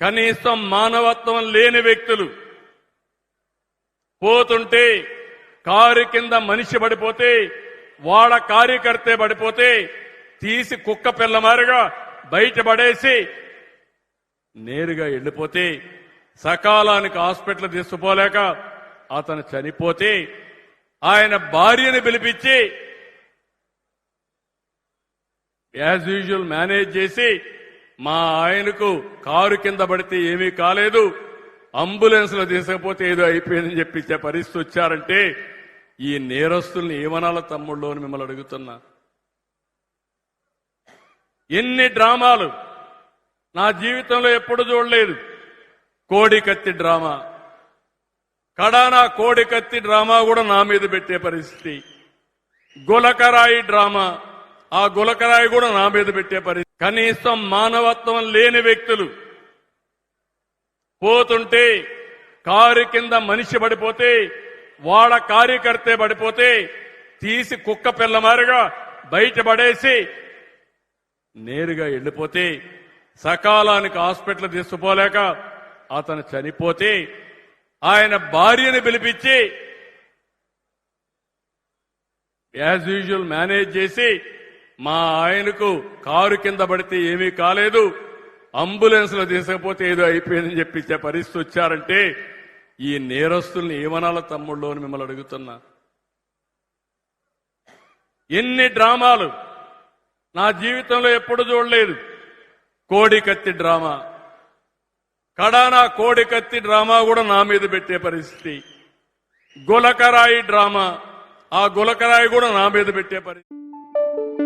కనీసం మానవత్వం లేని వ్యక్తులు పోతుంటే కారు కింద మనిషి పడిపోతే వాడ కార్యకర్తే పడిపోతే తీసి కుక్క పిల్లమారుగా బయటపడేసి నేరుగా వెళ్ళిపోతే సకాలానికి హాస్పిటల్ తీసుకుపోలేక అతను చనిపోతే ఆయన భార్యని పిలిపించి యాజ్ యూజువల్ మేనేజ్ చేసి మా ఆయనకు కారు కింద పడితే ఏమీ కాలేదు. అంబులెన్స్లో తీసుకపోతే ఏదో అయిపోయిందని చెప్పించే పరిస్థితి వచ్చారంటే ఈ నేరస్తుల్ని ఏమనాల తమ్ముళ్ళు అని మిమ్మల్ని అడుగుతున్నా. ఎన్ని డ్రామాలు నా జీవితంలో ఎప్పుడు చూడలేదు. కోడి కత్తి డ్రామా. కడానా కోడికత్తి డ్రామా కూడా నా మీద పెట్టే పరిస్థితి. గులకరాయి డ్రామా. ఆ గులకరాయి కూడా నా మీద పెట్టే పరిస్థితి. కనీసం మానవత్వం లేని వ్యక్తులు పోతుంటే కారు కింద మనిషి పడిపోతే వాళ్ళ కార్యకర్తే పడిపోతే తీసి కుక్క పిల్లమారుగా బయటపడేసి నేరుగా వెళ్ళిపోతే సకాలానికి హాస్పిటల్ తీసుకుపోలేక అతను చనిపోతే ఆయన భార్యని పిలిపించి యాజ్ యూజువల్ మేనేజ్ చేసి మా ఆయనకు కారు కింద పడితే ఏమీ కాలేదు. అంబులెన్స్లో తీసుకపోతే ఏదో అయిపోయిందని చెప్పించే పరిస్థితి వచ్చారంటే ఈ నేరస్తుల్ని ఏమనాల తమ్ముళ్ళు అని మిమ్మల్ని అడుగుతున్నా. ఎన్ని డ్రామాలు నా జీవితంలో ఎప్పుడు చూడలేదు. కోడి కత్తి డ్రామా. కడానా కోడికత్తి డ్రామా కూడా నా మీద పెట్టే పరిస్థితి. గులకరాయి డ్రామా. ఆ గులకరాయి కూడా నా మీద పెట్టే పరిస్థితి.